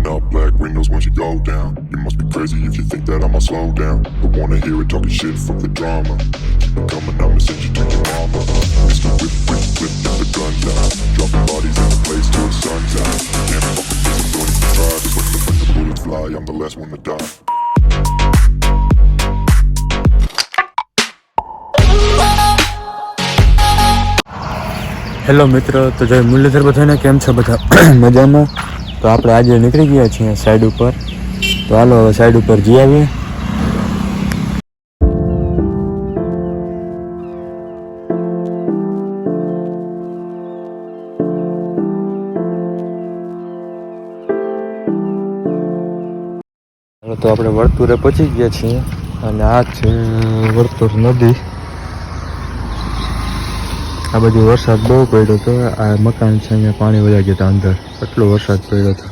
Pulling up black windows once you go down. You must be crazy if you think that I'ma slow down. But wanna hear it talking shit, fuck the drama. Keep it coming, I'ma send you to your mama. Mr. Whip, whip, whip, get the guns out. Dropping bodies in the place till the sun's out. Can't fuck with this, I'm going to try. Just when the, when the bullets fly, I'm the last one to die. Hello મિત્રો તો જય મુરલીધર બધાને કેમ છો બધા મજામાં તો આપણે આજે નીકળી ગયા છીએ સાઈડ ઉપર. તો હાલો હવે સાઈડ ઉપર જઈ આવીએ. તો આપણે વર્તુરે પહોંચી ગયા છીએ. અને આ છે વર્તુર નદી. આ બાજુ વરસાદ બહુ પડ્યો હતો આ મકાન છે અહીંયા પાણી વયા ગયા હતા અંદર. એટલો વરસાદ પડ્યો હતો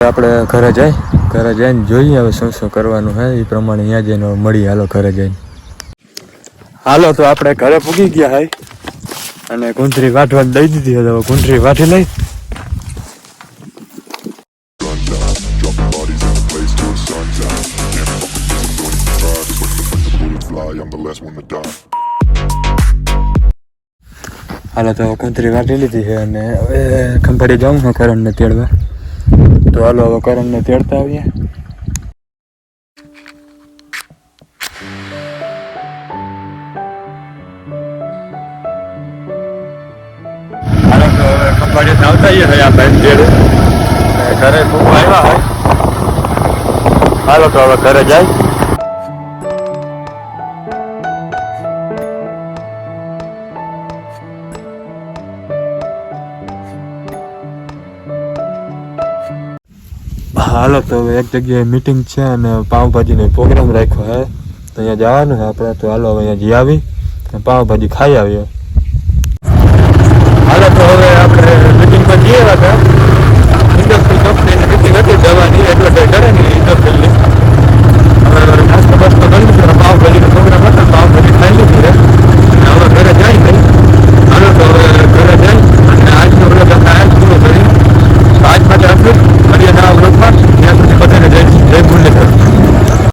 આપણે ઘરે જાય ઘરે જઈને જોઈએ હવે શું શું કરવાનું હે. એ પ્રમાણે અહીંયા જઈને મળીએ હાલો ઘરે જઈને. હાલો તો આપણે ઘરે પૂગી ગયા હાય અને કુંતરી વાટવા દઈ દીધી હવે કુંતરી વાટી લઈ. હાલો તો કુંતરી વાટી લીધી છે અને હવે ખંભાળી જાઉં હું કરણને તેડવા તો હાલો હવે કરણને તેડતા આવીએ તો આવતા આવીએ હવે આ ભાઈ ઘરે ખૂબ આવ્યા હોય? હાલો તો હવે ઘરે જાય. હાલો તો હવે એક જગ્યાએ મીટિંગ છે અને પાવભાજીનો પ્રોગ્રામ રાખ્યો હે તો અહીંયા જવાનું છે આપણે. તો હાલો હવે અહીંયા જઈ આવી અને પાવભાજી ખાઈ આવીએ. હાલો તો હવે આપણે મીટિંગ પર